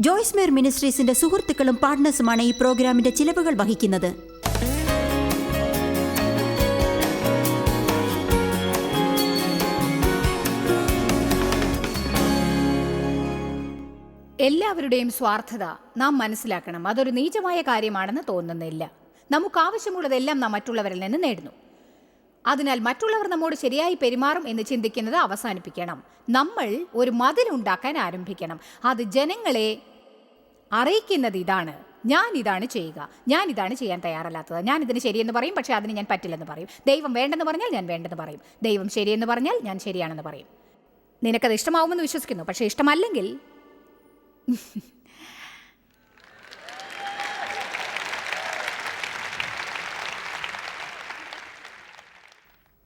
Joyce Meyer മിനിസ്ട്രീസിന്റെ സുഹൃത്തുക്കളും പാർട്ട്നേഴ്സുമാണ് ഈ പ്രോഗ്രാമിന്റെ ചിലവുകൾ വഹിക്കുന്നത്. എല്ലാവരുടെയും സ്വാർത്ഥത നാം മനസ്സിലാക്കണം. അതൊരു നീചമായ കാര്യമാണെന്ന് തോന്നുന്നില്ല. നമുക്ക് ആവശ്യമുള്ളതെല്ലാം നാം മറ്റുള്ളവരിൽ നിന്ന് നേടുന്നു. അതിനാൽ മറ്റുള്ളവർ നമ്മോട് ശരിയായി പെരുമാറും എന്ന് ചിന്തിക്കുന്നത് അവസാനിപ്പിക്കണം. നമ്മൾ ഒരു മതിലുണ്ടാക്കാൻ ആരംഭിക്കണം. അത് ജനങ്ങളെ അറിയിക്കുന്നത് ഇതാണ്. ഞാൻ ഇതാണ് ചെയ്യുക. ഞാൻ ഇതാണ് ചെയ്യാൻ തയ്യാറല്ലാത്തത്. ഞാൻ ഇതിന് ശരിയെന്ന് പറയും പക്ഷേ അതിന് ഞാൻ പറ്റില്ലെന്ന് പറയും. ദൈവം വേണ്ടെന്ന് പറഞ്ഞാൽ ഞാൻ വേണ്ടെന്ന് പറയും. ദൈവം ശരിയെന്ന് പറഞ്ഞാൽ ഞാൻ ശരിയാണെന്ന് പറയും. നിനക്കത് ഇഷ്ടമാവുമെന്ന് വിശ്വസിക്കുന്നു. പക്ഷേ ഇഷ്ടമല്ലെങ്കിൽ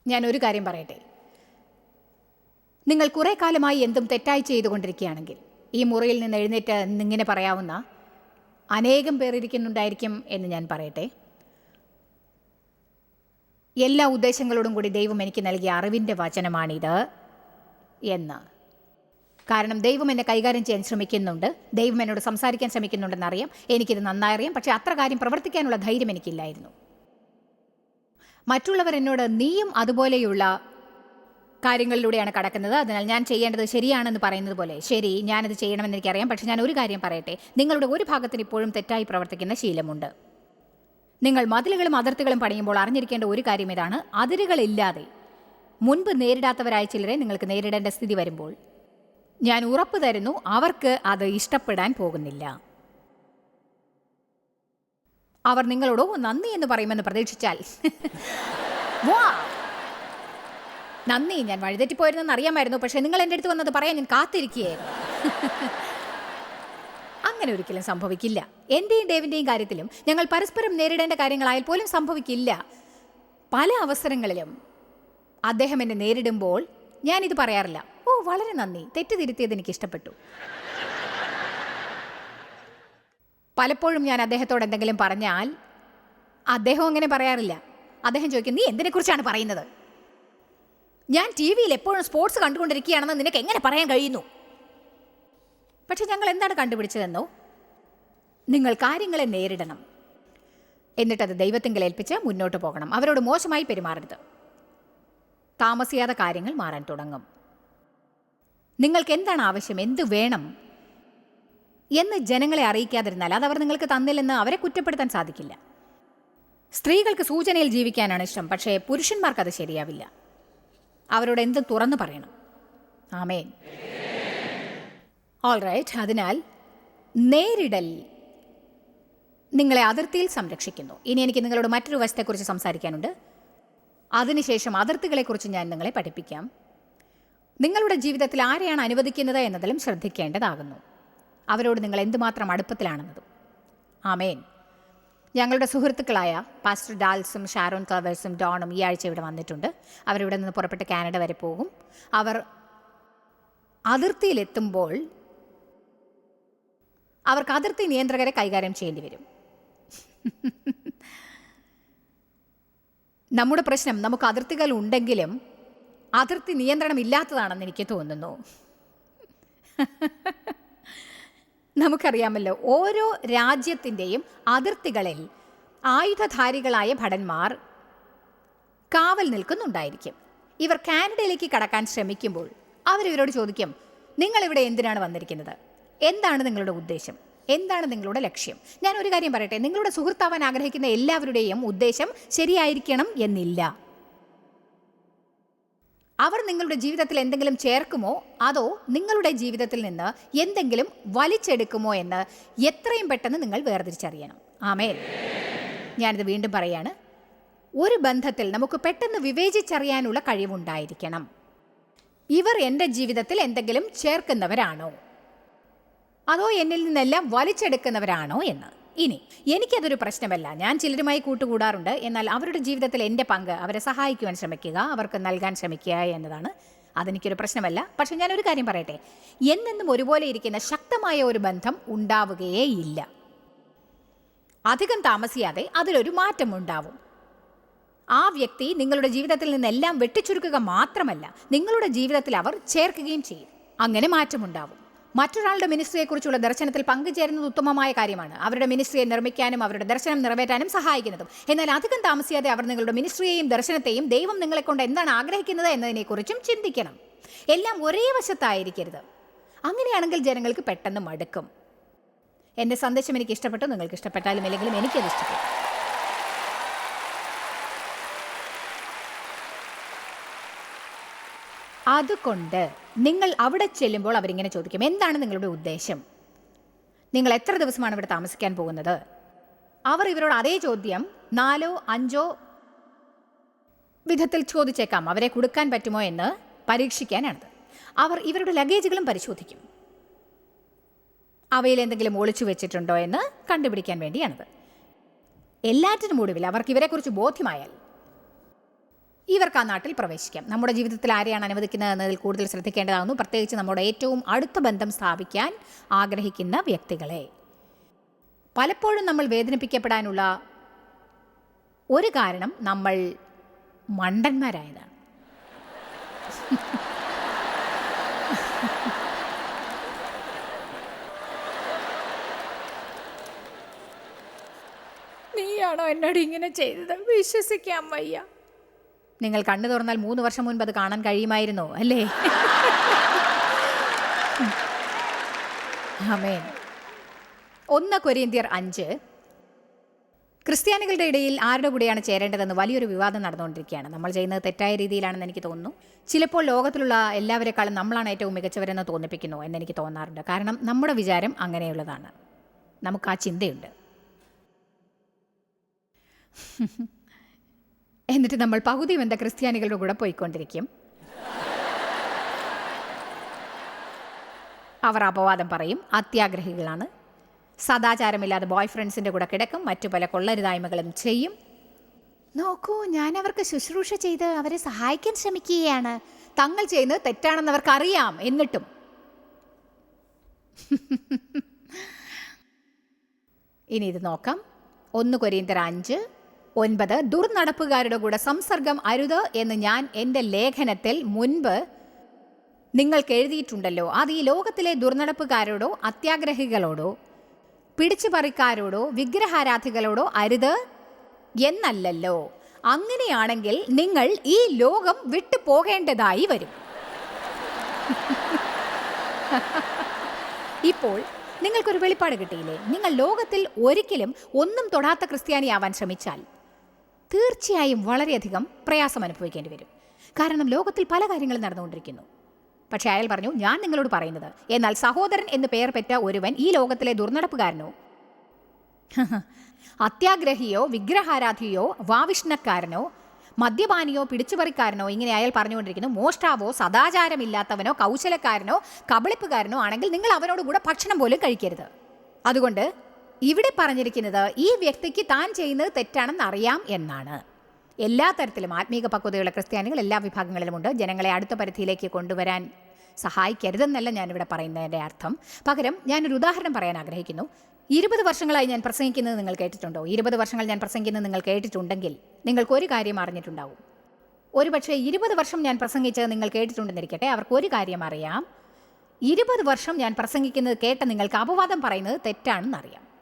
ഞാൻ ഒരു കാര്യം പറയട്ടെ. നിങ്ങൾ കുറേ കാലമായി എന്തും തെറ്റായി ചെയ്തുകൊണ്ടിരിക്കുകയാണെങ്കിൽ ഈ മുറിയിൽ നിന്ന് എഴുന്നേറ്റ് ഇങ്ങനെ പറയാവുന്ന അനേകം പേർ ഇരിക്കുന്നുണ്ടായിരിക്കും എന്ന് ഞാൻ പറയട്ടെ. എല്ലാ ഉദ്ദേശങ്ങളോടും കൂടി ദൈവം എനിക്ക് നൽകിയ അറിവിന്റെ വചനമാണിത് എന്ന്. കാരണം ദൈവം എന്നെ കൈകാര്യം ചെയ്യാൻ ശ്രമിക്കുന്നുണ്ട്. ദൈവം എന്നോട് സംസാരിക്കാൻ ശ്രമിക്കുന്നുണ്ടെന്ന് അറിയാം. എനിക്കിത് നന്നായി അറിയാം. പക്ഷേ അത്ര കാര്യം പ്രവർത്തിക്കാനുള്ള ധൈര്യം എനിക്കില്ലായിരുന്നു. മറ്റുള്ളവർ എന്നോട് നീയും അതുപോലെയുള്ള കാര്യങ്ങളിലൂടെയാണ് കടക്കുന്നത്. അതിനാൽ ഞാൻ ചെയ്യേണ്ടത് ശരിയാണെന്ന് പറയുന്നത് പോലെ ശരി ഞാനത് ചെയ്യണമെന്ന് എനിക്കറിയാം. പക്ഷേ ഞാൻ ഒരു കാര്യം പറയട്ടെ നിങ്ങളുടെ ഒരു ഭാഗത്തിന് ഇപ്പോഴും തെറ്റായി പ്രവർത്തിക്കുന്ന ശീലമുണ്ട്. നിങ്ങൾ മതിലുകളും അതിർത്തികളും പണിയുമ്പോൾ അറിഞ്ഞിരിക്കേണ്ട ഒരു കാര്യം ഇതാണ്. അതിരുകളില്ലാതെ മുൻപ് നേരിടാത്തവരായ ചിലരെ നിങ്ങൾക്ക് നേരിടേണ്ട സ്ഥിതി വരുമ്പോൾ ഞാൻ ഉറപ്പ് തരുന്നു അവർക്ക് അത് ഇഷ്ടപ്പെടാൻ പോകുന്നില്ല. അവർ നിങ്ങളോടോ നന്ദി എന്ന് പറയുമെന്ന് പ്രതീക്ഷിച്ചാൽ വാ! നന്ദി ഞാൻ വഴിതെറ്റി വഴിതെറ്റിപ്പോയിരുന്നെന്ന് അറിയാമായിരുന്നു പക്ഷെ നിങ്ങൾ എന്റെ അടുത്ത് വന്നത് പറയാൻ ഞാൻ കാത്തിരിക്കുകയായിരുന്നു. അങ്ങനെ ഒരിക്കലും സംഭവിക്കില്ല. എന്റെയും ദേവിന്റെയും കാര്യത്തിലും ഞങ്ങൾ പരസ്പരം നേരിടേണ്ട കാര്യങ്ങളായാൽ പോലും സംഭവിക്കില്ല. പല അവസരങ്ങളിലും അദ്ദേഹം എന്നെ നേരിടുമ്പോൾ ഞാനിത് പറയാറില്ല. ഓ വളരെ നന്ദി. തെറ്റ് തിരുത്തിയത് എനിക്ക് ഇഷ്ടപ്പെട്ടു പലപ്പോഴും ഞാൻ അദ്ദേഹത്തോട് എന്തെങ്കിലും പറഞ്ഞാൽ അദ്ദേഹം അങ്ങനെ പറയാറില്ല. അദ്ദേഹം ചോദിക്കും നീ എന്തിനെക്കുറിച്ചാണ് പറയുന്നത്? ഞാൻ ടി വിയിൽ എപ്പോഴും സ്പോർട്സ് കണ്ടുകൊണ്ടിരിക്കുകയാണെന്ന് നിനക്ക് എങ്ങനെ പറയാൻ കഴിയുന്നു? പക്ഷെ ഞങ്ങൾ എന്താണ് കണ്ടുപിടിച്ചതെന്നോ? നിങ്ങൾ കാര്യങ്ങളെ നേരിടണം. എന്നിട്ടത് ദൈവത്തിങ്കൽ ഏൽപ്പിച്ച് മുന്നോട്ട് പോകണം. അവരോട് മോശമായി പെരുമാറരുത്. താമസിയാതെ കാര്യങ്ങൾ മാറാൻ തുടങ്ങും. നിങ്ങൾക്ക് എന്താണ് ആവശ്യം? എന്ത് വേണം? എന്ന് ജനങ്ങളെ അറിയിക്കാതിരുന്നാൽ അത് അവർ നിങ്ങൾക്ക് തന്നില്ലെന്ന് അവരെ കുറ്റപ്പെടുത്താൻ സാധിക്കില്ല. സ്ത്രീകൾക്ക് സൂചനയിൽ ജീവിക്കാനാണ് ഇഷ്ടം. പക്ഷേ പുരുഷന്മാർക്ക് അത് ശരിയാവില്ല. അവരോട് എന്ത് തുറന്നു പറയണം? ആമേൻ. ഓൾ റൈറ്റ് അതിനാൽ നേരിടൽ നിങ്ങളെ അതിർത്തിയിൽ സംരക്ഷിക്കുന്നു. ഇനി എനിക്ക് നിങ്ങളോട് മറ്റൊരു വശത്തെക്കുറിച്ച് സംസാരിക്കാനുണ്ട്. അതിനുശേഷം അതിർത്തികളെക്കുറിച്ച് ഞാൻ നിങ്ങളെ പഠിപ്പിക്കാം. നിങ്ങളുടെ ജീവിതത്തിൽ ആരെയാണ് അനുവദിക്കുന്നത് എന്നതിലും ശ്രദ്ധിക്കേണ്ടതാകുന്നു. അവരോട് നിങ്ങൾ എന്തുമാത്രം അടുപ്പത്തിലാണെന്നതും. ആമേൻ. ഞങ്ങളുടെ സുഹൃത്തുക്കളായ പാസ്റ്റർ ഡാൽസും ഷാരോൺ കവേഴ്സും ഡോണും ഈ ആഴ്ച ഇവിടെ വന്നിട്ടുണ്ട്. അവരിവിടെ നിന്ന് പുറപ്പെട്ട് കാനഡ വരെ പോകും. അവർ അതിർത്തിയിലെത്തുമ്പോൾ അവർക്ക് അതിർത്തി നിയന്ത്രകരെ കൈകാര്യം ചെയ്യേണ്ടി വരും. നമ്മുടെ പ്രശ്നം നമുക്ക് അതിർത്തികൾ ഉണ്ടെങ്കിലും അതിർത്തി നിയന്ത്രണം ഇല്ലാത്തതാണെന്ന് എനിക്ക് തോന്നുന്നു. നമുക്കറിയാമല്ലോ ഓരോ രാജ്യത്തിന്റെയും അതിർത്തികളിൽ ആയുധധാരികളായ ഭടന്മാർ കാവൽ നിൽക്കുന്നുണ്ടായിരിക്കും. ഇവർ കാനഡയിലേക്ക് കടക്കാൻ ശ്രമിക്കുമ്പോൾ അവരിവരോട് ചോദിക്കും നിങ്ങളിവിടെ എന്തിനാണ് വന്നിരിക്കുന്നത്? എന്താണ് നിങ്ങളുടെ ഉദ്ദേശം? എന്താണ് നിങ്ങളുടെ ലക്ഷ്യം? ഞാൻ ഒരു കാര്യം പറയട്ടെ നിങ്ങളുടെ സുഹൃത്താവാൻ ആഗ്രഹിക്കുന്ന എല്ലാവരുടെയും ഉദ്ദേശം ശരിയായിരിക്കണം എന്നില്ല. അവർ നിങ്ങളുടെ ജീവിതത്തിൽ എന്തെങ്കിലും ചേർക്കുമോ? അതോ നിങ്ങളുടെ ജീവിതത്തിൽ നിന്ന് എന്തെങ്കിലും വലിച്ചെടുക്കുമോ എന്ന് എത്രയും പെട്ടെന്ന് നിങ്ങൾ വേർതിരിച്ചറിയണം. ആമേൽ ഞാനിത് വീണ്ടും പറയാണ്. ഒരു ബന്ധത്തിൽ നമുക്ക് പെട്ടെന്ന് വിവേചിച്ചറിയാനുള്ള കഴിവുണ്ടായിരിക്കണം. ഇവർ എന്റെ ജീവിതത്തിൽ എന്തെങ്കിലും ചേർക്കുന്നവരാണോ? അതോ എന്നിൽ നിന്നെല്ലാം വലിച്ചെടുക്കുന്നവരാണോ എന്ന്? ഇനി എനിക്കതൊരു പ്രശ്നമല്ല. ഞാൻ ചിലരുമായി കൂട്ടുകൂടാറുണ്ട്. എന്നാൽ അവരുടെ ജീവിതത്തിൽ എന്റെ പങ്ക് അവരെ സഹായിക്കുവാൻ ശ്രമിക്കുക അവർക്ക് നൽകാൻ ശ്രമിക്കുക എന്നതാണ്. അതെനിക്കൊരു പ്രശ്നമല്ല. പക്ഷെ ഞാനൊരു കാര്യം പറയട്ടെ. എന്നെന്നും ഒരുപോലെ ഇരിക്കുന്ന ശക്തമായ ഒരു ബന്ധം ഉണ്ടാവുകയേ ഇല്ല. അധികം താമസിയാതെ അതിലൊരു മാറ്റം ഉണ്ടാവും. ആ വ്യക്തി നിങ്ങളുടെ ജീവിതത്തിൽ നിന്നെല്ലാം വെട്ടിച്ചുരുക്കുക മാത്രമല്ല നിങ്ങളുടെ ജീവിതത്തിൽ അവർ ചേർക്കുകയും ചെയ്യും. അങ്ങനെ മാറ്റമുണ്ടാവും. മറ്റൊരാളുടെ മിനിസ്ട്രിയെക്കുറിച്ചുള്ള ദർശനത്തിൽ പങ്കുചേരുന്നത് ഉത്തമമായ കാര്യമാണ്. അവരുടെ മിനിസ്ട്രിയെ നിർമ്മിക്കാനും അവരുടെ ദർശനം നിറവേറ്റാനും സഹായിക്കുന്നതും. എന്നാൽ അധികം താമസിയാതെ അവർ നിങ്ങളുടെ മിനിസ്ട്രിയെയും ദർശനത്തെയും ദൈവം നിങ്ങളെക്കൊണ്ട് എന്താണ് ആഗ്രഹിക്കുന്നത് എന്നതിനെക്കുറിച്ചും ചിന്തിക്കണം. എല്ലാം ഒരേ വശത്തായിരിക്കരുത്. അങ്ങനെയാണെങ്കിൽ ജനങ്ങൾക്ക് പെട്ടെന്ന് മടുക്കും. എന്റെ സന്ദേശം എനിക്ക് ഇഷ്ടപ്പെട്ടു. നിങ്ങൾക്ക് ഇഷ്ടപ്പെട്ടാലും ഇല്ലെങ്കിലും എനിക്കത് ഇഷ്ടപ്പെട്ടു. അതുകൊണ്ട് നിങ്ങൾ അവിടെ ചെല്ലുമ്പോൾ അവരിങ്ങനെ ചോദിക്കും എന്താണ് നിങ്ങളുടെ ഉദ്ദേശം? നിങ്ങൾ എത്ര ദിവസമാണ് ഇവിടെ താമസിക്കാൻ പോകുന്നത്? അവർ ഇവരോട് അതേ ചോദ്യം നാലോ അഞ്ചോ വിധത്തിൽ ചോദിച്ചേക്കാം അവരെ കൊടുക്കാൻ പറ്റുമോ എന്ന് പരീക്ഷിക്കാനാണത്. അവർ ഇവരുടെ ലഗേജുകളും പരിശോധിക്കും. അവയിൽ എന്തെങ്കിലും ഒളിച്ചു വെച്ചിട്ടുണ്ടോ എന്ന് കണ്ടുപിടിക്കാൻ വേണ്ടിയാണത്. എല്ലാറ്റിനും ഒടുവിൽ അവർക്ക് ഇവരെക്കുറിച്ച് ബോധ്യമായാൽ ഇവർക്ക് ആ നാട്ടിൽ പ്രവേശിക്കാം. നമ്മുടെ ജീവിതത്തിൽ ആരെയാണ് അനുവദിക്കുന്നത് എന്നതിൽ കൂടുതൽ ശ്രദ്ധിക്കേണ്ടതാകുന്നു. പ്രത്യേകിച്ച് നമ്മുടെ ഏറ്റവും അടുത്ത ബന്ധം സ്ഥാപിക്കാൻ ആഗ്രഹിക്കുന്ന വ്യക്തികളെ. പലപ്പോഴും നമ്മൾ വേദനിപ്പിക്കപ്പെടാനുള്ള ഒരു കാരണം നമ്മൾ മണ്ടന്മാരായതാണ്. നീയാണോ എന്നോട് ഇങ്ങനെ ചെയ്തത്? വിശ്വസിക്കാൻ വയ്യ. നിങ്ങൾ കണ്ണു തുറന്നാൽ മൂന്ന് വർഷം മുൻപ് അത് കാണാൻ കഴിയുമായിരുന്നോ അല്ലേ? അമേൻ ഒന്ന് കൊരിയന്തിയർ അഞ്ച്. ക്രിസ്ത്യാനികളുടെ ഇടയിൽ ആരുടെ കൂടെയാണ് ചേരേണ്ടതെന്ന് വലിയൊരു വിവാദം നടന്നുകൊണ്ടിരിക്കുകയാണ്. നമ്മൾ ചെയ്യുന്നത് തെറ്റായ രീതിയിലാണെന്ന് എനിക്ക് തോന്നുന്നു. ചിലപ്പോൾ ലോകത്തിലുള്ള എല്ലാവരെക്കാളും നമ്മളാണ് ഏറ്റവും മികച്ചവരെന്ന് തോന്നിപ്പിക്കുന്നു എന്നെനിക്ക് തോന്നാറുണ്ട്. കാരണം നമ്മുടെ വിചാരം അങ്ങനെയുള്ളതാണ്. നമുക്ക് ആ ചിന്തയുണ്ട്. എന്നിട്ട് നമ്മൾ പകുതി വെന്ത ക്രിസ്ത്യാനികളുടെ കൂടെ പോയിക്കൊണ്ടിരിക്കും. അവർ അപവാദം പറയും അത്യാഗ്രഹികളാണ്. സദാചാരമില്ലാതെ ബോയ് ഫ്രണ്ട്സിന്റെ കൂടെ കിടക്കും മറ്റു പല കൊള്ളരുതായ്മകളും ചെയ്യും. നോക്കൂ ഞാൻ അവർക്ക് ശുശ്രൂഷ ചെയ്ത് അവരെ സഹായിക്കാൻ ശ്രമിക്കുകയാണ്. തങ്ങൾ ചെയ്യുന്നത് തെറ്റാണെന്ന് അവർക്കറിയാം എന്നിട്ടും. ഇനി ഇത് നോക്കാം. ഒന്ന് കൊരീന്തർ അഞ്ച് ഒൻപത് ദുർനടപ്പുകാരുടെ കൂടെ സംസർഗം അരുത് എന്ന് ഞാൻ എന്റെ ലേഖനത്തിൽ മുൻപ് നിങ്ങൾക്ക് എഴുതിയിട്ടുണ്ടല്ലോ. അത് ഈ ലോകത്തിലെ ദുർനടപ്പുകാരോടോ അത്യാഗ്രഹികളോടോ പിടിച്ചുപറിക്കാരോടോ വിഗ്രഹാരാധികളോടോ അരുത് എന്നല്ലല്ലോ. അങ്ങനെയാണെങ്കിൽ നിങ്ങൾ ഈ ലോകം വിട്ടു പോകേണ്ടതായി വരും. ഇപ്പോൾ നിങ്ങൾക്കൊരു വെളിപ്പാട് കിട്ടിയില്ലേ? നിങ്ങൾ ലോകത്തിൽ ഒരിക്കലും ഒന്നും തൊടാത്ത ക്രിസ്ത്യാനിയാവാൻ ശ്രമിച്ചാൽ തീർച്ചയായും വളരെയധികം പ്രയാസം അനുഭവിക്കേണ്ടി വരും. കാരണം ലോകത്തിൽ പല കാര്യങ്ങളും നടന്നുകൊണ്ടിരിക്കുന്നു. പക്ഷേ അയാൾ പറഞ്ഞു ഞാൻ നിങ്ങളോട് പറയുന്നത് എന്നാൽ സഹോദരൻ എന്ന് പേർ പെറ്റ ഒരുവൻ ഈ ലോകത്തിലെ ദുർനടപ്പുകാരനോ? അത്യാഗ്രഹിയോ വിഗ്രഹാരാധിയോ വാവിഷ്ണക്കാരനോ മദ്യപാനിയോ പിടിച്ചുപറിക്കാരനോ ഇങ്ങനെ അയാൾ പറഞ്ഞുകൊണ്ടിരിക്കുന്നു. മോഷ്ടാവോ സദാചാരമില്ലാത്തവനോ കൗശലക്കാരനോ കബളിപ്പുകാരനോ ആണെങ്കിൽ നിങ്ങൾ അവനോട് കൂടെ ഭക്ഷണം പോലും കഴിക്കരുത്. അതുകൊണ്ട് ഇവിടെ പറഞ്ഞിരിക്കുന്നത് ഈ വ്യക്തിക്ക് താൻ ചെയ്യുന്നത് തെറ്റാണെന്ന് അറിയാം എന്നാണ്. എല്ലാ തരത്തിലും ആത്മീക പക്വതയുള്ള ക്രിസ്ത്യാനികൾ എല്ലാ വിഭാഗങ്ങളിലുമുണ്ട് ജനങ്ങളെ അടുത്ത പരിധിയിലേക്ക് കൊണ്ടുവരാൻ സഹായിക്കരുതെന്നല്ല ഞാനിവിടെ പറയുന്നതിന്റെ അർത്ഥം. പകരം ഞാനൊരു ഉദാഹരണം പറയാൻ ആഗ്രഹിക്കുന്നു. ഇരുപത് വർഷങ്ങളായി ഞാൻ പ്രസംഗിക്കുന്നത് നിങ്ങൾ കേട്ടിട്ടുണ്ടോ? ഇരുപത് വർഷങ്ങൾ ഞാൻ പ്രസംഗിക്കുന്നത് നിങ്ങൾ കേട്ടിട്ടുണ്ടെങ്കിൽ നിങ്ങൾക്ക് ഒരു കാര്യം അറിഞ്ഞിട്ടുണ്ടാവും. ഒരുപക്ഷെ ഇരുപത് വർഷം ഞാൻ പ്രസംഗിച്ചത് നിങ്ങൾ കേട്ടിട്ടുണ്ടെന്നിരിക്കട്ടെ. അവർക്ക് ഒരു കാര്യം അറിയാം. ഇരുപത് വർഷം ഞാൻ പ്രസംഗിക്കുന്നത് കേട്ട നിങ്ങൾക്ക് അപവാദം പറയുന്നത് തെറ്റാണെന്നറിയാം.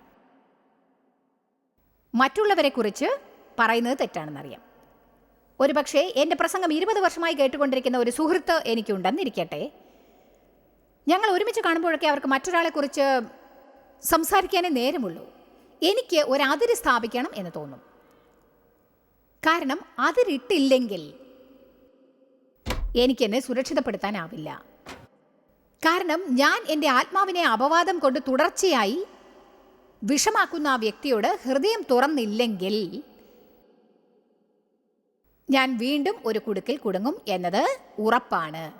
മറ്റുള്ളവരെക്കുറിച്ച് പറയുന്നത് തെറ്റാണെന്നറിയാം. ഒരുപക്ഷെ എന്റെ പ്രസംഗം ഇരുപത് വർഷമായി കേട്ടുകൊണ്ടിരിക്കുന്ന ഒരു സുഹൃത്ത് എനിക്കുണ്ടെന്നിരിക്കട്ടെ. ഞങ്ങൾ ഒരുമിച്ച് കാണുമ്പോഴൊക്കെ അവർക്ക് മറ്റൊരാളെക്കുറിച്ച് സംസാരിക്കാനേ നേരമുള്ളൂ. എനിക്ക് ഒരു അതിര് സ്ഥാപിക്കണം എന്ന് തോന്നും. കാരണം അതിരിട്ടില്ലെങ്കിൽ എനിക്കെന്നെ സുരക്ഷിതപ്പെടുത്താനാവില്ല. കാരണം ഞാൻ എന്റെ ആത്മാവിനെ അപവാദം കൊണ്ട് തുടർച്ചയായി വിഷമാക്കുന്ന ആ വ്യക്തിയോട് ഹൃദയം തുറന്നില്ലെങ്കിൽ ഞാൻ വീണ്ടും ഒരു കുടുക്കിൽ കുടുങ്ങും എന്നത് ഉറപ്പാണ്.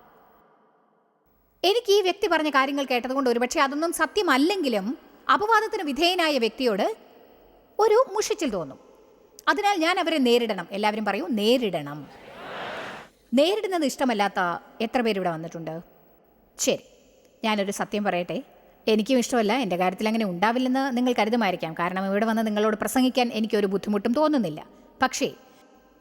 എനിക്ക് ഈ വ്യക്തി പറഞ്ഞ കാര്യങ്ങൾ കേട്ടതുകൊണ്ട് ഒരുപക്ഷെ അതൊന്നും സത്യമല്ലെങ്കിലും അപവാദത്തിന് വിധേയനായ വ്യക്തിയോട് ഒരു മുഷിച്ചിൽ തോന്നും. അതിനാൽ ഞാൻ അവരെ നേരിടണം. എല്ലാവരും പറയൂ നേരിടണം. നേരിടുന്നത് ഇഷ്ടമല്ലാത്ത എത്ര പേരിവിടെ വന്നിട്ടുണ്ട്? ശരി ഞാനൊരു സത്യം പറയട്ടെ. എനിക്കും ഇഷ്ടമല്ല. എന്റെ കാര്യത്തിൽ അങ്ങനെ ഉണ്ടാവില്ലെന്ന് നിങ്ങൾ കരുതുമായിരിക്കാം. കാരണം ഇവിടെ വന്ന് നിങ്ങളോട് പ്രസംഗിക്കാൻ എനിക്കൊരു ബുദ്ധിമുട്ടും തോന്നുന്നില്ല. പക്ഷേ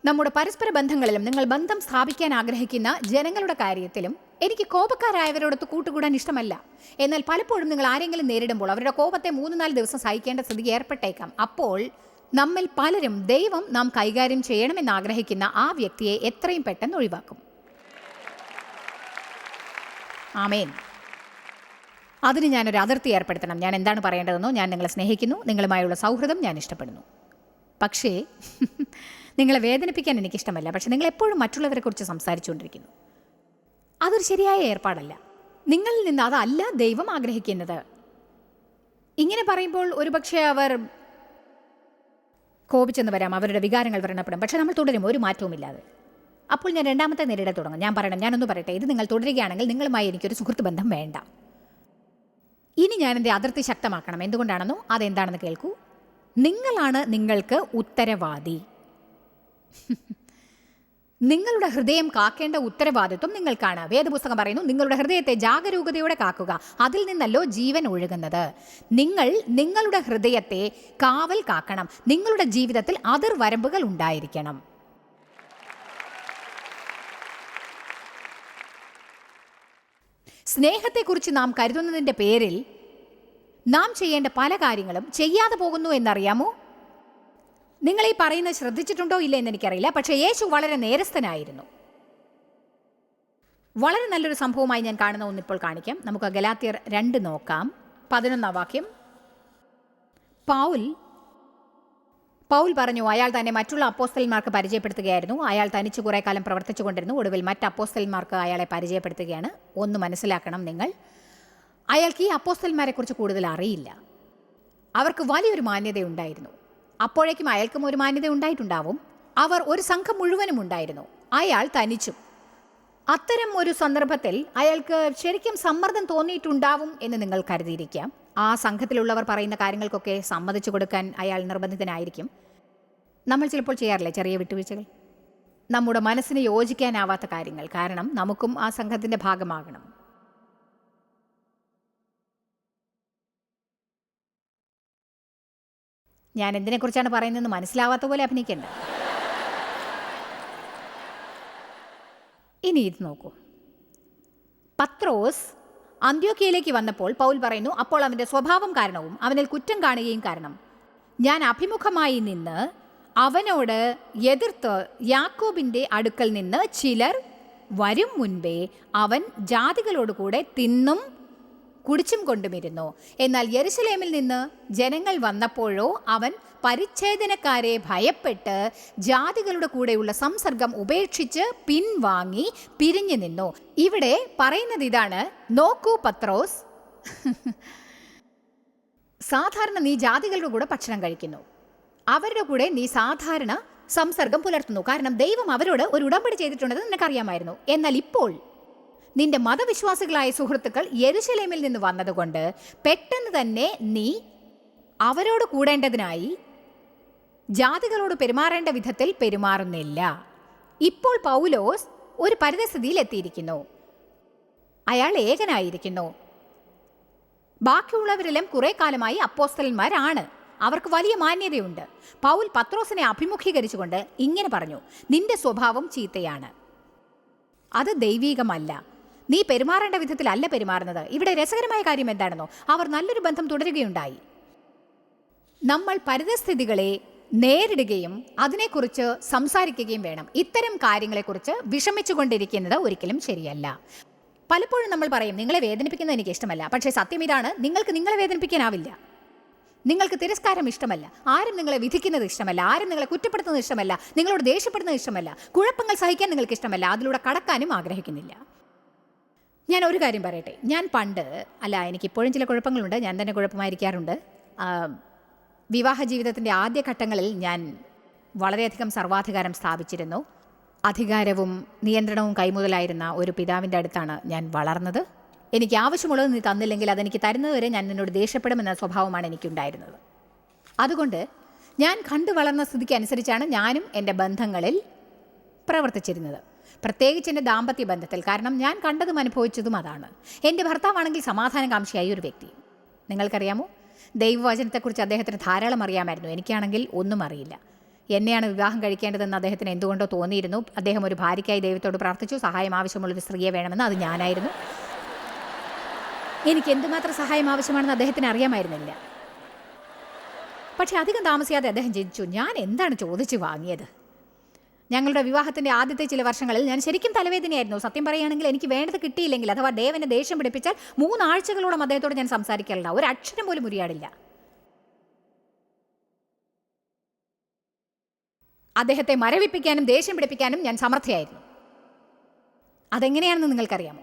നമ്മുടെ പരസ്പര ബന്ധങ്ങളിലും നിങ്ങൾ ബന്ധം സ്ഥാപിക്കാൻ ആഗ്രഹിക്കുന്ന ജനങ്ങളുടെ കാര്യത്തിലും എനിക്ക് കോപക്കാരായവരോടൊത്ത് കൂട്ടുകൂടാൻ ഇഷ്ടമല്ല. എന്നാൽ പലപ്പോഴും നിങ്ങൾ ആരെങ്കിലും നേരിടുമ്പോൾ അവരുടെ കോപത്തെ മൂന്ന് നാല് ദിവസം സഹിക്കേണ്ട സ്ഥിതി ഏർപ്പെട്ടേക്കാം. അപ്പോൾ നമ്മിൽ പലരും ദൈവം നാം കൈകാര്യം ചെയ്യണമെന്ന് ആഗ്രഹിക്കുന്ന ആ വ്യക്തിയെ എത്രയും പെട്ടെന്ന് ഒഴിവാക്കും. ആമേൻ. അതിന് ഞാനൊരു അതിർത്തി ഏർപ്പെടുത്തണം. ഞാൻ എന്താണ് പറയേണ്ടതെന്നോ ഞാൻ നിങ്ങളെ സ്നേഹിക്കുന്നു. നിങ്ങളുമായുള്ള സൗഹൃദം ഞാൻ ഇഷ്ടപ്പെടുന്നു. പക്ഷേ നിങ്ങളെ വേദനിപ്പിക്കാൻ എനിക്കിഷ്ടമല്ല. പക്ഷെ നിങ്ങൾ എപ്പോഴും മറ്റുള്ളവരെക്കുറിച്ച് സംസാരിച്ചുകൊണ്ടിരിക്കുന്നു. അതൊരു ശരിയായ ഏർപ്പാടല്ല. നിങ്ങളിൽ നിന്ന് അതല്ല ദൈവം ആഗ്രഹിക്കുന്നത്. ഇങ്ങനെ പറയുമ്പോൾ ഒരുപക്ഷെ അവർ കോപിച്ചെന്ന് വരാം. അവരുടെ വികാരങ്ങൾ വ്രണപ്പെടും. പക്ഷെ നമ്മൾ തുടരും. ഒരു മാറ്റവുമില്ലാതെ അപ്പോൾ ഞാൻ രണ്ടാമത്തെ നിരയുടെ തുടങ്ങും. ഞാൻ പറയണം. ഞാനൊന്ന് പറയട്ടെ. ഇത് നിങ്ങൾ തുടരുകയാണെങ്കിൽ നിങ്ങളുമായി എനിക്കൊരു സുഹൃത്ത് ബന്ധം വേണ്ട. ഇനി ഞാൻ എന്റെ അതിർത്തി ശക്തമാക്കണം. എന്തുകൊണ്ടാണെന്നോ അതെന്താണെന്ന് കേൾക്കൂ. നിങ്ങളാണ് നിങ്ങൾക്ക് ഉത്തരവാദി. നിങ്ങളുടെ ഹൃദയം കാക്കേണ്ട ഉത്തരവാദിത്വം നിങ്ങൾക്കാണ് വേദപുസ്തകം പറയുന്നു? നിങ്ങളുടെ ഹൃദയത്തെ ജാഗരൂകതയോടെ കാക്കുക. അതിൽ നിന്നല്ലോ ജീവൻ ഒഴുകുന്നത്. നിങ്ങൾ നിങ്ങളുടെ ഹൃദയത്തെ കാവൽ കാക്കണം. നിങ്ങളുടെ ജീവിതത്തിൽ അതിർവരമ്പുകൾ ഉണ്ടായിരിക്കണം. സ്നേഹത്തെക്കുറിച്ച് നാം കരുതുന്നതിന്റെ പേരിൽ നാം ചെയ്യേണ്ട പല കാര്യങ്ങളും ചെയ്യാതെ പോകുന്നു എന്നറിയാമോ? നിങ്ങൾ ഈ പറയുന്നത് ശ്രദ്ധിച്ചിട്ടുണ്ടോ ഇല്ല എന്ന് എനിക്കറിയില്ല. പക്ഷേ യേശു വളരെ നേരസ്ഥനായിരുന്നു. വളരെ നല്ലൊരു സംഭവമായി ഞാൻ കാണുന്ന ഒന്നിപ്പോൾ കാണിക്കാം. നമുക്ക് ഗലാത്തിയർ രണ്ട് നോക്കാം. പതിനൊന്നാം വാക്യം. പൗൽ പൗൽ പറഞ്ഞു അയാൾ തന്നെ മറ്റുള്ള അപ്പോസ്റ്റലന്മാർക്ക് പരിചയപ്പെടുത്തുകയായിരുന്നു. അയാൾ തനിച്ച് കുറേ കാലം പ്രവർത്തിച്ചു കൊണ്ടിരുന്നു. ഒടുവിൽ മറ്റ് അപ്പോസ്റ്റലന്മാർക്ക് അയാളെ പരിചയപ്പെടുത്തുകയാണ്. ഒന്ന് മനസ്സിലാക്കണം നിങ്ങൾ. അയാൾക്ക് ഈ അപ്പോസ്റ്റലന്മാരെക്കുറിച്ച് കൂടുതൽ അറിയില്ല. അവർക്ക് വലിയൊരു മാന്യതയുണ്ടായിരുന്നു. അപ്പോഴേക്കും അയാൾക്കും ഒരു മാന്യത ഉണ്ടായിട്ടുണ്ടാവും. അവർ ഒരു സംഘം മുഴുവനും ഉണ്ടായിരുന്നു. അയാൾ തനിച്ചും. അത്തരം ഒരു സന്ദർഭത്തിൽ അയാൾക്ക് ശരിക്കും സമ്മർദ്ദം തോന്നിയിട്ടുണ്ടാവും എന്ന് നിങ്ങൾ കരുതിയിരിക്കാം. ആ സംഘത്തിലുള്ളവർ പറയുന്ന കാര്യങ്ങൾക്കൊക്കെ സമ്മതിച്ചു കൊടുക്കാൻ അയാൾ നിർബന്ധിതനായിരിക്കും. നമ്മൾ ചിലപ്പോൾ ചെയ്യാറില്ലേ ചെറിയ വിട്ടുവീഴ്ചകൾ? നമ്മുടെ മനസ്സിന് യോജിക്കാനാവാത്ത കാര്യങ്ങൾ. കാരണം നമുക്കും ആ സംഘത്തിന്റെ ഭാഗമാകണം. ഞാൻ എന്തിനെക്കുറിച്ചാണ് പറയുന്നതെന്ന് മനസ്സിലാവാത്ത പോലെ അഭിനയിക്കണ്ട. ഇനി ഇത് നോക്കൂ. പത്രോസ് അന്ത്യോക്കയിലേക്ക് വന്നപ്പോൾ പൗൽ പറയുന്നു അപ്പോൾ അവന്റെ സ്വഭാവം കാരണവും അവനിൽ കുറ്റം കാണുകയും കാരണം. ഞാൻ അഭിമുഖമായി നിന്ന് അവനോട് എതിർത്ത് യാക്കോബിന്റെ അടുക്കൽ നിന്ന് ചിലർ വരും മുൻപേ അവൻ ജാതികളോടുകൂടെ തിന്നും കുടിച്ചും കൊണ്ടുമിരുന്നു. എന്നാൽ യെരുസലേമിൽ നിന്ന് ജനങ്ങൾ വന്നപ്പോഴോ അവൻ പരിച്ഛേദനക്കാരെ ഭയപ്പെട്ട് ജാതികളുടെ കൂടെയുള്ള സംസർഗം ഉപേക്ഷിച്ച് പിൻവാങ്ങി പിരിഞ്ഞു നിന്നു. ഇവിടെ പറയുന്നത് ഇതാണ് നോക്കൂ പത്രോസ്. സാധാരണ നീ ജാതികളുടെ കൂടെ ഭക്ഷണം കഴിക്കുന്നു. അവരുടെ കൂടെ നീ സാധാരണ സംസർഗം പുലർത്തുന്നു. കാരണം ദൈവം അവരോട് ഒരു ഉടമ്പടി ചെയ്തിട്ടുണ്ടെന്ന് നിനക്കറിയാമായിരുന്നു. എന്നാൽ ഇപ്പോൾ നിന്റെ മതവിശ്വാസികളായ സുഹൃത്തുക്കൾ യെരുശലേമിൽ നിന്ന് വന്നതുകൊണ്ട് പെട്ടെന്ന് തന്നെ നീ അവരോട് കൂടേണ്ടതിനായി ജാതികളോട് പെരുമാറേണ്ട വിധത്തിൽ പെരുമാറുന്നില്ല. ഇപ്പോൾ പൗലോസ് ഒരു പരിതസ്ഥിതിയിൽ എത്തിയിരിക്കുന്നു. അയാൾ ഏകനായിരിക്കുന്നു. ബാക്കിയുള്ളവരെല്ലാം കുറെ കാലമായി അപ്പോസ്തലന്മാരാണ്. അവർക്ക് വലിയ മാന്യതയുണ്ട്. പൗൽ പത്രോസിനെ അഭിമുഖീകരിച്ചുകൊണ്ട് ഇങ്ങനെ പറഞ്ഞു നിന്റെ സ്വഭാവം ചീത്തയാണ്. അത് ദൈവീകമല്ല. നീ പെരുമാറേണ്ട വിധത്തിലല്ല പെരുമാറുന്നത്. ഇവിടെ രസകരമായ കാര്യം എന്താണെന്നോ? അവർ നല്ലൊരു ബന്ധം തുടരുകയുണ്ടായി. നമ്മൾ പരിതസ്ഥിതികളെ നേരിടുകയും അതിനെക്കുറിച്ച് സംസാരിക്കുകയും വേണം. ഇത്തരം കാര്യങ്ങളെക്കുറിച്ച് വിഷമിച്ചുകൊണ്ടിരിക്കുന്നത് ഒരിക്കലും ശരിയല്ല. പലപ്പോഴും നമ്മൾ പറയും നിങ്ങളെ വേദനിപ്പിക്കുന്നത് എനിക്ക് ഇഷ്ടമല്ല. പക്ഷേ സത്യം ഇതാണ് നിങ്ങൾക്ക് നിങ്ങളെ വേദനിപ്പിക്കാനാവില്ല. നിങ്ങൾക്ക് തിരസ്കാരം ഇഷ്ടമല്ല. ആരും നിങ്ങളെ വിധിക്കുന്നത് ഇഷ്ടമല്ല. ആരും നിങ്ങളെ കുറ്റപ്പെടുത്തുന്നത് ഇഷ്ടമല്ല. നിങ്ങളോട് ദേഷ്യപ്പെടുന്നത് ഇഷ്ടമല്ല. കുഴപ്പങ്ങൾ സഹിക്കാൻ നിങ്ങൾക്ക് ഇഷ്ടമല്ല. അതിലൂടെ കടക്കാനും ആഗ്രഹിക്കുന്നില്ല. ഞാൻ ഒരു കാര്യം പറയട്ടെ. ഞാൻ പണ്ട് അല്ല എനിക്കിപ്പോഴും ചില കുഴപ്പങ്ങളുണ്ട്. ഞാൻ തന്നെ കുഴപ്പമായിരിക്കാറുണ്ട്. വിവാഹ ജീവിതത്തിന്റെ ആദ്യ ഘട്ടങ്ങളിൽ ഞാൻ വളരെയധികം സർവാധികാരം സ്ഥാപിച്ചിരുന്നു. അധികാരവും നിയന്ത്രണവും കൈമുതലായിരുന്ന ഒരു പിതാവിന്റെ അടുത്താണ് ഞാൻ വളർന്നത്. എനിക്ക് ആവശ്യമുള്ളത് നീ തന്നില്ലെങ്കിൽ അതെനിക്ക് തരുന്നതുവരെ ഞാൻ നിന്നോട് ദേഷ്യപ്പെടുമെന്ന സ്വഭാവമാണ് എനിക്കുണ്ടായിരുന്നത്. അതുകൊണ്ട് ഞാൻ കണ്ടു വളർന്ന സ്ഥിതിക്ക് അനുസരിച്ചാണ് ഞാനും എന്റെ ബന്ധങ്ങളിൽ പ്രവർത്തിച്ചിരുന്നത്. പ്രത്യേകിച്ച് എന്റെ ദാമ്പത്യ ബന്ധത്തിൽ. കാരണം ഞാൻ കണ്ടതും അനുഭവിച്ചതും അതാണ്. എന്റെ ഭർത്താവാണെങ്കിൽ സമാധാനകാംക്ഷിയായ ഒരു വ്യക്തി. നിങ്ങൾക്കറിയാമോ? ദൈവവചനത്തെക്കുറിച്ച് അദ്ദേഹത്തിന് ധാരാളം അറിയാമായിരുന്നു. എനിക്കാണെങ്കിൽ ഒന്നും അറിയില്ല. എന്നെയാണ് വിവാഹം കഴിക്കേണ്ടതെന്ന് അദ്ദേഹത്തിന് എന്തുകൊണ്ടോ തോന്നിയിരുന്നു. അദ്ദേഹം ഒരു ഭാര്യയ്ക്കായി ദൈവത്തോട് പ്രാർത്ഥിച്ചു. സഹായം ആവശ്യമുള്ളൊരു സ്ത്രീയെ വേണമെന്ന് അത് ഞാനായിരുന്നു. എനിക്ക് എന്തുമാത്രം സഹായം ആവശ്യമാണെന്ന് അദ്ദേഹത്തിന് അറിയാമായിരുന്നില്ല. പക്ഷേ അധികം താമസിയാതെ അദ്ദേഹം ചിന്തിച്ചു ഞാൻ എന്താണ് ചോദിച്ചു വാങ്ങിയത്? ഞങ്ങളുടെ വിവാഹത്തിന്റെ ആദ്യത്തെ ചില വർഷങ്ങളിൽ ഞാൻ ശരിക്കും തലവേദനയായിരുന്നു. സത്യം പറയുകയാണെങ്കിൽ എനിക്ക് വേണ്ടത് കിട്ടിയില്ലെങ്കിൽ അഥവാ ദേവനെ ദേഷ്യം പിടിപ്പിച്ചാൽ മൂന്നാഴ്ചകളോളം അദ്ദേഹത്തോട് ഞാൻ സംസാരിക്കാറില്ല. ഒരു അക്ഷരം പോലും ഉരിയാടില്ല. അദ്ദേഹത്തെ മരവിപ്പിക്കാനും ദേഷ്യം പിടിപ്പിക്കാനും ഞാൻ സമർത്ഥയായിരുന്നു. അതെങ്ങനെയാണെന്ന് നിങ്ങൾക്കറിയാമോ.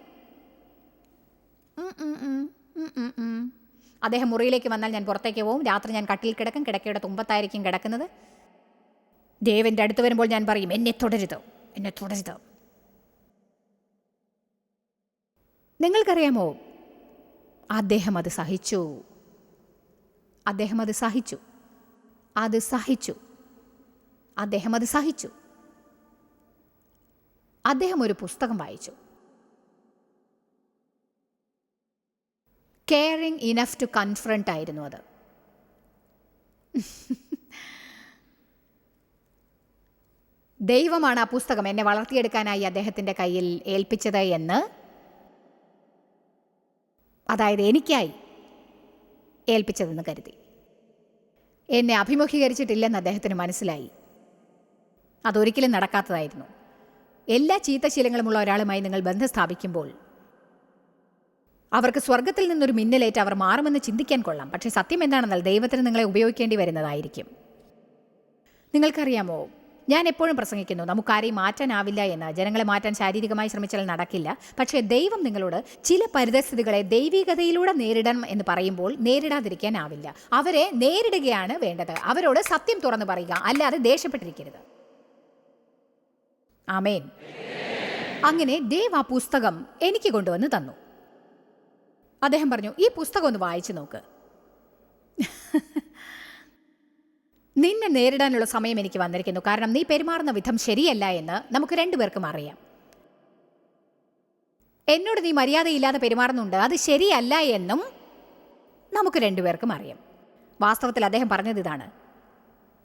അദ്ദേഹം മുറിയിലേക്ക് വന്നാൽ ഞാൻ പുറത്തേക്ക് പോവും. രാത്രി ഞാൻ കട്ടിൽ കിടക്കും. കിടക്കയുടെ തുമ്പത്തായിരിക്കും കിടക്കുന്നത്. ദേവന്റെ അടുത്ത് വരുമ്പോൾ ഞാൻ പറയും എന്നെ തുടരുത് എന്നെ തുടരുത്. നിങ്ങൾക്കറിയാമോ അദ്ദേഹം അത് സഹിച്ചു. അദ്ദേഹം അത് സഹിച്ചു. അത് സഹിച്ചു. അദ്ദേഹം അത് സഹിച്ചു. അദ്ദേഹം ഒരു പുസ്തകം വായിച്ചു. കെയറിങ് ഇനഫ് ടു കൺഫ്രണ്ട് ആയിരുന്നു അത്. ദൈവമാണ് ആ പുസ്തകം എന്നെ വളർത്തിയെടുക്കാനായി അദ്ദേഹത്തിന്റെ കയ്യിൽ ഏൽപ്പിച്ചത് എന്ന്. അതായത് എനിക്കായി ഏൽപ്പിച്ചതെന്ന് കരുതി. എന്നെ അഭിമുഖീകരിച്ചിട്ടില്ലെന്ന് അദ്ദേഹത്തിന് മനസ്സിലായി. അതൊരിക്കലും നടക്കാത്തതായിരുന്നു. എല്ലാ ചീത്തശീലങ്ങളുമുള്ള ഒരാളുമായി നിങ്ങൾ ബന്ധം സ്ഥാപിക്കുമ്പോൾ അവർക്ക് സ്വർഗത്തിൽ നിന്നൊരു മിന്നലേറ്റ് അവർ മാറുമെന്ന് ചിന്തിക്കാൻ കൊള്ളാം. പക്ഷേ സത്യം എന്താണെന്നാൽ ദൈവത്തിന് നിങ്ങളെ ഉപയോഗിക്കേണ്ടി വരുന്നതായിരിക്കും. നിങ്ങൾക്കറിയാമോ? ഞാൻ എപ്പോഴും പ്രസംഗിക്കുന്നു നമുക്കാരെയും മാറ്റാനാവില്ല എന്ന്. ജനങ്ങളെ മാറ്റാൻ ശാരീരികമായി ശ്രമിച്ചാൽ നടക്കില്ല. പക്ഷേ ദൈവം നിങ്ങളോട് ചില പരിതസ്ഥിതികളെ ദൈവികതയിലൂടെ നേരിടണം എന്ന് പറയുമ്പോൾ നേരിടാതിരിക്കാനാവില്ല. അവരെ നേരിടുകയാണ് വേണ്ടത്. അവരോട് സത്യം തുറന്നു പറയുക അല്ലാതെ ദേഷ്യപ്പെട്ടിരിക്കരുത്. ആമേൻ. അങ്ങനെ ദേവ് ആ പുസ്തകം എനിക്ക് കൊണ്ടുവന്ന് തന്നു. അദ്ദേഹം പറഞ്ഞു ഈ പുസ്തകം ഒന്ന് വായിച്ചു നോക്ക്. നിന്നെ നേരിടാനുള്ള സമയം എനിക്ക് വന്നിരിക്കുന്നു. കാരണം നീ പെരുമാറുന്ന വിധം ശരിയല്ല എന്ന് നമുക്ക് രണ്ടുപേർക്കും അറിയാം. എന്നോട് നീ മര്യാദയില്ലാതെ പെരുമാറുന്നുണ്ട്. അത് ശരിയല്ല എന്നും നമുക്ക് രണ്ടുപേർക്കും അറിയാം. വാസ്തവത്തിൽ അദ്ദേഹം പറഞ്ഞത് ഇതാണ്.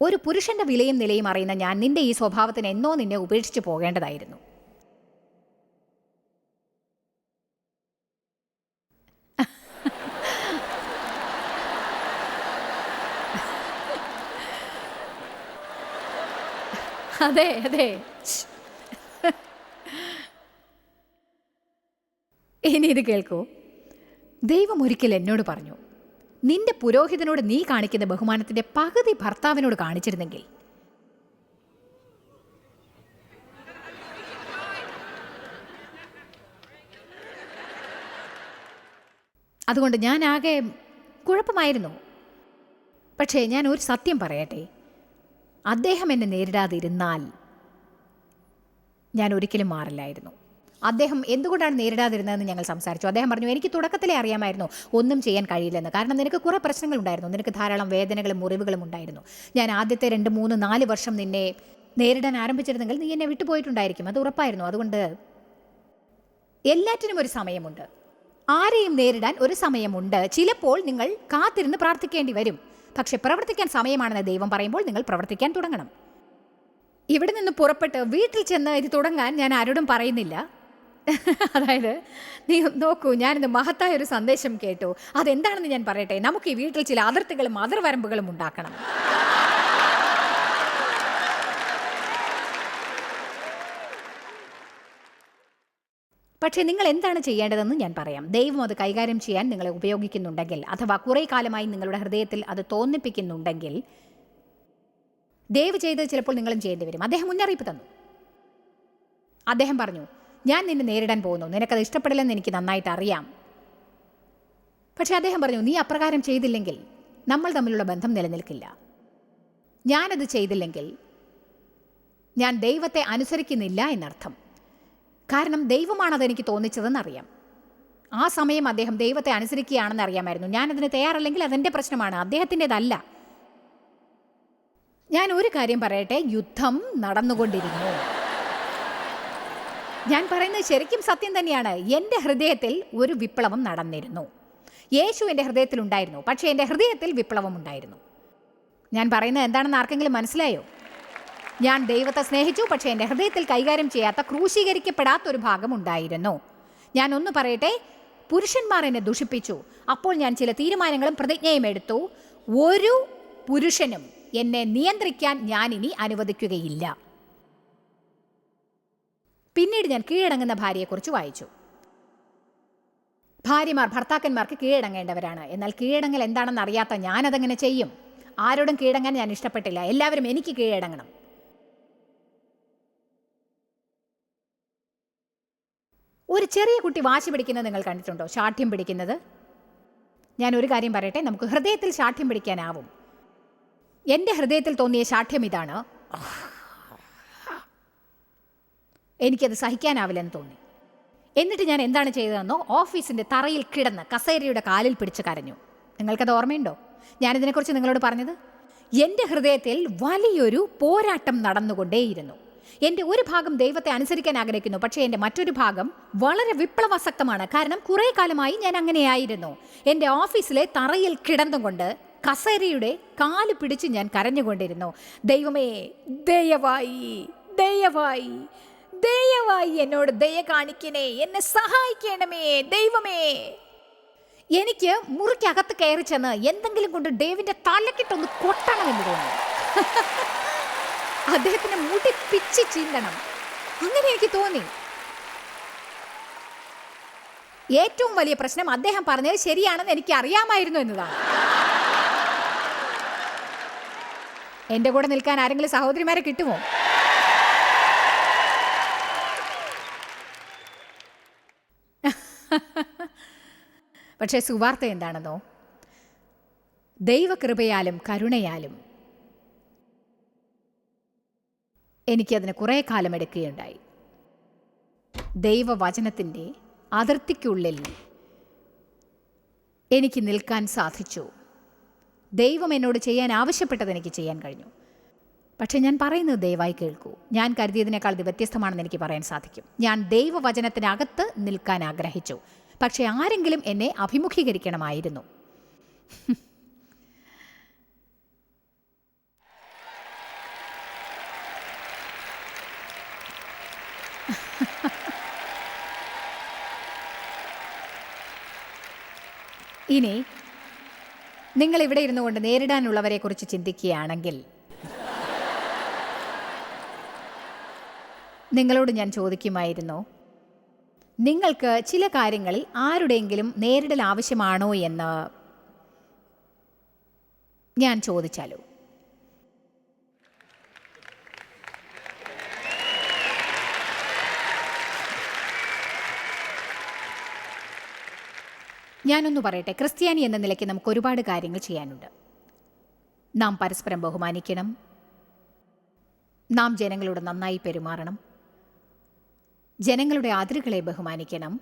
ഒരു പുരുഷന്റെ വിലയും നിലയും അറിയുന്ന ഞാൻ നിന്റെ ഈ സ്വഭാവത്തിന് എന്നോ നിന്നെ ഉപേക്ഷിച്ച് പോകേണ്ടതായിരുന്നു. അതെ അതെ. ഇനി ഇത് കേൾക്കൂ. ദൈവം ഒരിക്കൽ എന്നോട് പറഞ്ഞു നിന്റെ പുരോഹിതനോട് നീ കാണിക്കുന്ന ബഹുമാനത്തിന്റെ പകുതി ഭർത്താവിനോട് കാണിച്ചിരുന്നെങ്കിൽ. അതുകൊണ്ട് ഞാൻ ആകെ കുഴപ്പമായിരുന്നു. പക്ഷേ ഞാൻ ഒരു സത്യം പറയട്ടെ. അദ്ദേഹം എന്നെ നേരിടാതിരുന്നാൽ ഞാൻ ഒരിക്കലും മാറില്ലായിരുന്നു. അദ്ദേഹം എന്തുകൊണ്ടാണ് നേരിടാതിരുന്നതെന്ന് ഞങ്ങൾ സംസാരിച്ചു. അദ്ദേഹം പറഞ്ഞു എനിക്ക് തുടക്കത്തിലേ അറിയാമായിരുന്നു ഒന്നും ചെയ്യാൻ കഴിയില്ലെന്ന്. കാരണം നിനക്ക് കുറേ പ്രശ്നങ്ങൾ ഉണ്ടായിരുന്നു നിനക്ക് ധാരാളം വേദനകളും മുറിവുകളും ഉണ്ടായിരുന്നു. ഞാൻ ആദ്യത്തെ രണ്ട് മൂന്ന് നാല് വർഷം നിന്നെ നേരിടാൻ ആരംഭിച്ചിരുന്നെങ്കിൽ നീ എന്നെ വിട്ടുപോയിട്ടുണ്ടായിരിക്കും അത് ഉറപ്പായിരുന്നു. അതുകൊണ്ട് എല്ലാറ്റിനും ഒരു സമയമുണ്ട്. ആരെയും നേരിടാൻ ഒരു സമയമുണ്ട്. ചിലപ്പോൾ നിങ്ങൾ കാത്തിരുന്ന് പ്രാർത്ഥിക്കേണ്ടി വരും. പക്ഷെ പ്രവർത്തിക്കാൻ സമയമാണെന്ന് ദൈവം പറയുമ്പോൾ നിങ്ങൾ പ്രവർത്തിക്കാൻ തുടങ്ങണം. ഇവിടെ നിന്ന് പുറപ്പെട്ട് വീട്ടിൽ ചെന്ന് ഇത് തുടങ്ങാൻ ഞാൻ ആരോടും പറയുന്നില്ല. അതായത് നീ നോക്കൂ ഞാനിന്ന് മഹത്തായ ഒരു സന്ദേശം കേട്ടു. അതെന്താണെന്ന് ഞാൻ പറയട്ടെ? നമുക്ക് ഈ വീട്ടിൽ ചില അതിർത്തികളും അതിർവരമ്പുകളും ഉണ്ടാക്കണം. പക്ഷേ നിങ്ങൾ എന്താണ് ചെയ്യേണ്ടതെന്ന് ഞാൻ പറയാം. ദൈവം അത് കൈകാര്യം ചെയ്യാൻ നിങ്ങളെ ഉപയോഗിക്കുന്നുണ്ടെങ്കിൽ അഥവാ കുറേ കാലമായി നിങ്ങളുടെ ഹൃദയത്തിൽ അത് തോന്നിപ്പിക്കുന്നുണ്ടെങ്കിൽ ദയവ് ചെയ്ത് ചിലപ്പോൾ നിങ്ങളും ചെയ്യേണ്ടി വരും. അദ്ദേഹം മുന്നറിയിപ്പ് തന്നു. അദ്ദേഹം പറഞ്ഞു ഞാൻ നിന്നെ നേരിടാൻ പോകുന്നു. നിനക്കത് ഇഷ്ടപ്പെടില്ലെന്ന് എനിക്ക് നന്നായിട്ട് അറിയാം. പക്ഷേ അദ്ദേഹം പറഞ്ഞു നീ അപ്രകാരം ചെയ്തില്ലെങ്കിൽ നമ്മൾ തമ്മിലുള്ള ബന്ധം നിലനിൽക്കില്ല. ഞാനത് ചെയ്തില്ലെങ്കിൽ ഞാൻ ദൈവത്തെ അനുസരിക്കുന്നില്ല എന്നർത്ഥം. കാരണം ദൈവമാണ് അതെനിക്ക് തോന്നിച്ചതെന്ന് അറിയാം ആ സമയം അദ്ദേഹം ദൈവത്തെ അനുസരിക്കുകയാണെന്ന് അറിയാമായിരുന്നു. ഞാനതിന് തയ്യാറല്ലെങ്കിൽ അതെന്റെ പ്രശ്നമാണ്. അദ്ദേഹത്തിന്റെതല്ല ഞാൻ ഒരു കാര്യം പറയട്ടെ? യുദ്ധം നടന്നുകൊണ്ടിരുന്നു. ഞാൻ പറയുന്നത് ശരിക്കും സത്യം തന്നെയാണ്. എന്റെ ഹൃദയത്തിൽ ഒരു വിപ്ലവം നടന്നിരുന്നു. യേശു എന്റെ ഹൃദയത്തിൽ ഉണ്ടായിരുന്നു പക്ഷേ എന്റെ ഹൃദയത്തിൽ വിപ്ലവം ഉണ്ടായിരുന്നു. ഞാൻ പറയുന്നത് എന്താണെന്ന് ആർക്കെങ്കിലും മനസ്സിലായോ? ഞാൻ ദൈവത്തെ സ്നേഹിച്ചു പക്ഷേ എന്റെ ഹൃദയത്തിൽ കൈകാര്യം ചെയ്യാത്ത ക്രൂശീകരിക്കപ്പെടാത്ത ഒരു ഭാഗമുണ്ടായിരുന്നു. ഞാൻ ഒന്ന് പറയട്ടെ പുരുഷന്മാർ എന്നെ ദുഷിപ്പിച്ചു. അപ്പോൾ ഞാൻ ചില തീരുമാനങ്ങളും പ്രതിജ്ഞയും എടുത്തു. ഒരു പുരുഷനും എന്നെ നിയന്ത്രിക്കാൻ ഞാൻ ഇനി അനുവദിക്കുകയില്ല. പിന്നീട് ഞാൻ കീഴടങ്ങുന്ന ഭാര്യയെക്കുറിച്ച് വായിച്ചു. ഭാര്യമാർ ഭർത്താക്കന്മാർക്ക് കീഴടങ്ങേണ്ടവരാണ്. എന്നാൽ കീഴടങ്ങൽ എന്താണെന്ന് അറിയാത്ത ഞാനതെങ്ങനെ ചെയ്യും? ആരോടും കീഴടങ്ങാൻ ഞാൻ ഇഷ്ടപ്പെട്ടില്ല. എല്ലാവരും എനിക്ക് കീഴടങ്ങണം. ഒരു ചെറിയ കുട്ടി വാശി പിടിക്കുന്നത് നിങ്ങൾ കണ്ടിട്ടുണ്ടോ? ശാഠ്യം പിടിക്കുന്നത്? ഞാൻ ഒരു കാര്യം പറയട്ടെ നമുക്ക് ഹൃദയത്തിൽ ശാഠ്യം പിടിക്കാനാവും. എന്റെ ഹൃദയത്തിൽ തോന്നിയ ശാഠ്യം ഇതാണ്. എനിക്കത് സഹിക്കാനാവില്ലെന്ന് തോന്നി. എന്നിട്ട് ഞാൻ എന്താണ് ചെയ്തതെന്നോ ഓഫീസിന്റെ തറയിൽ കിടന്ന് കസേരയുടെ കാലിൽ പിടിച്ച് കരഞ്ഞു. നിങ്ങൾക്കത് ഓർമ്മയുണ്ടോ? ഞാനിതിനെക്കുറിച്ച് നിങ്ങളോട് പറഞ്ഞത് എന്റെ ഹൃദയത്തിൽ വലിയൊരു പോരാട്ടം നടന്നുകൊണ്ടേയിരുന്നു. എന്റെ ഒരു ഭാഗം ദൈവത്തെ അനുസരിക്കാൻ ആഗ്രഹിക്കുന്നു. പക്ഷേ എന്റെ മറ്റൊരു ഭാഗം വളരെ വിപ്ലവാസക്തമാണ്. കാരണം കുറേ കാലമായി ഞാൻ അങ്ങനെയായിരുന്നു. എന്റെ ഓഫീസിലെ തറയിൽ കിടന്നുകൊണ്ട് കസേരയുടെ കാൽ പിടിച്ച് ഞാൻ കരഞ്ഞുകൊണ്ടിരുന്നു. ദൈവമേ ദയവായി ദയവായി ദയവായി എന്നോട് ദയ കാണിക്കണേ. എന്നെ സഹായിക്കണമേ ദൈവമേ. എനിക്ക് മുറിക്കകത്ത് കയറി ചെന്ന് എന്തെങ്കിലും കൊണ്ട് ഡേവിന്റെ തലക്കിട്ടൊന്ന് കൊട്ടണമെന്ന് തോന്നി. അദ്ദേഹത്തിന് മുടി പിച്ച് ചീന്തണം. അങ്ങനെ എനിക്ക് തോന്നി. ഏറ്റവും വലിയ പ്രശ്നം അദ്ദേഹം പറഞ്ഞത് ശരിയാണെന്ന് എനിക്ക് അറിയാമായിരുന്നു എന്നതാണ്. എന്റെ കൂടെ നിൽക്കാൻ ആരെങ്കിലും സഹോദരിമാരെ കിട്ടുമോ? പക്ഷേ സുവാർത്ത എന്താണെന്നോ? ദൈവകൃപയാലും കരുണയാലും എനിക്കതിന് കുറേ കാലം എടുക്കുകയുണ്ടായി. ദൈവവചനത്തിന്റെ അതിർത്തിക്കുള്ളിൽ എനിക്ക് നിൽക്കാൻ സാധിച്ചു. ദൈവം എന്നോട് ചെയ്യാൻ ആവശ്യപ്പെട്ടത് എനിക്ക് ചെയ്യാൻ കഴിഞ്ഞു. പക്ഷേ ഞാൻ പറയുന്നത് ദയവായി കേൾക്കൂ. ഞാൻ കരുതിയതിനേക്കാൾ ഇത് വ്യത്യസ്തമാണെന്ന് എനിക്ക് പറയാൻ സാധിക്കും. ഞാൻ ദൈവവചനത്തിനകത്ത് നിൽക്കാൻ ആഗ്രഹിച്ചു. പക്ഷേ ആരെങ്കിലും എന്നെ അഭിമുഖീകരിക്കണമായിരുന്നു. ഇനി നിങ്ങൾ ഇവിടെ ഇരുന്നു കൊണ്ട് നേരിടാനുള്ളവരെ കുറിച്ച് ചിന്തിക്കുകയാണെങ്കിൽ നിങ്ങളോട് ഞാൻ ചോദിക്കുമായിരുന്നു നിങ്ങൾക്ക് ചില കാര്യങ്ങളിൽ ആരുടെയെങ്കിലും നേരിടൽ ആവശ്യമാണോ എന്ന് ഞാൻ ചോദിച്ചാലോ? ഞാനൊന്ന് പറയട്ടെ. ക്രിസ്ത്യാനി എന്ന നിലയ്ക്ക് നമുക്ക് ഒരുപാട് കാര്യങ്ങൾ ചെയ്യാനുണ്ട്. നാം പരസ്പരം ബഹുമാനിക്കണം. നാം ജനങ്ങളോട് നന്നായി പെരുമാറണം. ജനങ്ങളുടെ അതിരുകളെ ബഹുമാനിക്കണം.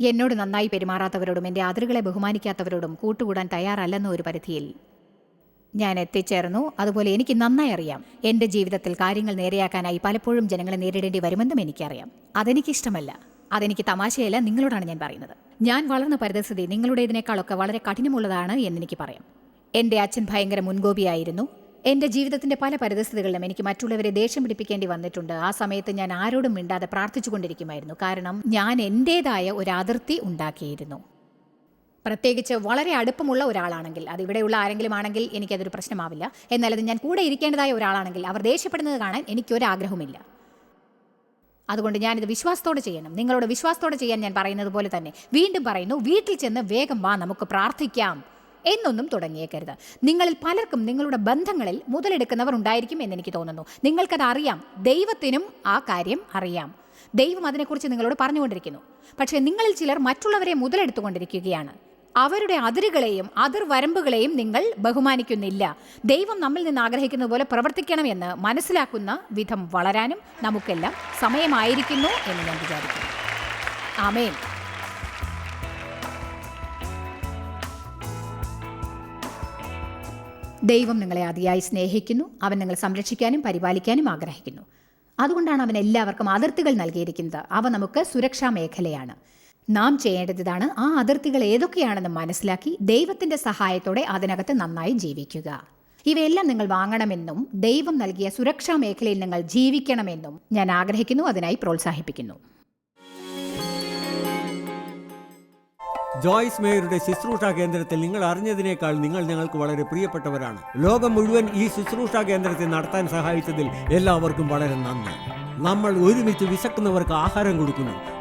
എന്നോട് നന്നായി പെരുമാറാത്തവരോടും എന്റെ അതിരുകളെ ബഹുമാനിക്കാത്തവരോടും കൂട്ടുകൂടാൻ തയ്യാറല്ലെന്ന ഒരു പരിധിയിൽ ഞാൻ എത്തിച്ചേർന്നു. അതുപോലെ എനിക്ക് നന്നായി അറിയാം. എന്റെ ജീവിതത്തിൽ കാര്യങ്ങൾ നേരെയാക്കാനായി പലപ്പോഴും ജനങ്ങളെ നേരിടേണ്ടി വരുമെന്നും എനിക്കറിയാം. അതെനിക്കിഷ്ടമല്ല. അതെനിക്ക് തമാശയല്ല നിങ്ങളോടാണ് ഞാൻ പറയുന്നത്. ഞാൻ വളർന്ന പരിതസ്ഥിതി നിങ്ങളുടേതിനേക്കാളൊക്കെ വളരെ കഠിനമുള്ളതാണ് എന്നെനിക്ക് പറയാം. എന്റെ അച്ഛൻ ഭയങ്കര മുൻകോപിയായിരുന്നു. എന്റെ ജീവിതത്തിന്റെ പല പരിതസ്ഥിതികളിലും എനിക്ക് മറ്റുള്ളവരെ ദേഷ്യം പിടിപ്പിക്കേണ്ടി വന്നിട്ടുണ്ട്. ആ സമയത്ത് ഞാൻ ആരോടും മിണ്ടാതെ പ്രാർത്ഥിച്ചുകൊണ്ടിരിക്കുമായിരുന്നു. കാരണം ഞാൻ എന്റേതായ ഒരു അതിർത്തി ഉണ്ടാക്കിയിരുന്നു. പ്രത്യേകിച്ച് വളരെ അടുപ്പമുള്ള ഒരാളാണെങ്കിൽ അത് ഇവിടെയുള്ള ആരെങ്കിലും ആണെങ്കിൽ എനിക്കതൊരു പ്രശ്നമാവില്ല. എന്നാൽ ഞാൻ കൂടെ ഇരിക്കേണ്ടതായ ഒരാളാണെങ്കിൽ അവർ ദേഷ്യപ്പെടുന്നത് കാണാൻ എനിക്കൊരാഗ്രഹമില്ല അതുകൊണ്ട് ഞാനിത് വിശ്വാസത്തോടെ ചെയ്യണം. നിങ്ങളോട് വിശ്വാസത്തോടെ ചെയ്യാൻ ഞാൻ പറയുന്നത് പോലെ തന്നെ വീണ്ടും പറയുന്നു വീട്ടിൽ ചെന്ന് വേഗം വാ നമുക്ക് പ്രാർത്ഥിക്കാം എന്നൊന്നും തുടങ്ങിയേക്കരുത്. നിങ്ങളിൽ പലർക്കും നിങ്ങളുടെ ബന്ധങ്ങളിൽ മുതലെടുക്കുന്നവർ ഉണ്ടായിരിക്കും എന്ന് എനിക്ക് തോന്നുന്നു. നിങ്ങൾക്കത് അറിയാം. ദൈവത്തിനും ആ കാര്യം അറിയാം. ദൈവം അതിനെക്കുറിച്ച് നിങ്ങളോട് പറഞ്ഞുകൊണ്ടിരിക്കുന്നു. പക്ഷേ നിങ്ങളിൽ ചിലർ മറ്റുള്ളവരെ മുതലെടുത്തുകൊണ്ടിരിക്കുകയാണ്. അവരുടെ അതിരുകളെയും അതിർവരമ്പുകളെയും നിങ്ങൾ ബഹുമാനിക്കുന്നില്ല. ദൈവം നമ്മിൽ നിന്ന് ആഗ്രഹിക്കുന്ന പോലെ പ്രവർത്തിക്കണമെന്ന് മനസ്സിലാക്കുന്ന വിധം വളരാനും നമുക്കെല്ലാം സമയമായിരിക്കുന്നു എന്ന് ഞാൻ വിചാരിക്കുന്നു. ആമേൻ. ദൈവം നിങ്ങളെ അതിയായി സ്നേഹിക്കുന്നു. അവൻ നിങ്ങളെ സംരക്ഷിക്കാനും പരിപാലിക്കാനും ആഗ്രഹിക്കുന്നു. അതുകൊണ്ടാണ് അവൻ എല്ലാവർക്കും അതിർത്തികൾ നൽകിയിരിക്കുന്നത്. അവ നമുക്ക് സുരക്ഷാ മേഖലയാണ്. നാം ചെയ്യേണ്ടത് ഇതാണ് ആ അതിർത്തികൾ ഏതൊക്കെയാണെന്ന് മനസ്സിലാക്കി ദൈവത്തിന്റെ സഹായത്തോടെ അതിനകത്ത് നന്നായി ജീവിക്കുക. ഇവയെല്ലാം നിങ്ങൾ വാങ്ങണമെന്നും ദൈവം നൽകിയ സുരക്ഷാ മേഖലയിൽ നിങ്ങൾ ജീവിക്കണമെന്നും ഞാൻ ആഗ്രഹിക്കുന്നു അതിനായി പ്രോത്സാഹിപ്പിക്കുന്നു. ജോയ്സ് മേയറുടെ ശുശ്രൂഷ കേന്ദ്രത്തിൽ നിങ്ങൾ അറിഞ്ഞതിനേക്കാൾ നിങ്ങൾ ഞങ്ങൾക്ക് വളരെ പ്രിയപ്പെട്ടവരാണ്. ലോകം മുഴുവൻ ഈ ശുശ്രൂഷ കേന്ദ്രത്തെ നടത്താൻ സഹായിച്ചതിൽ എല്ലാവർക്കും വളരെ നന്ദി. നമ്മൾ ഒരുമിച്ച് വിശക്കുന്നവർക്ക് ആഹാരം കൊടുക്കുന്നു.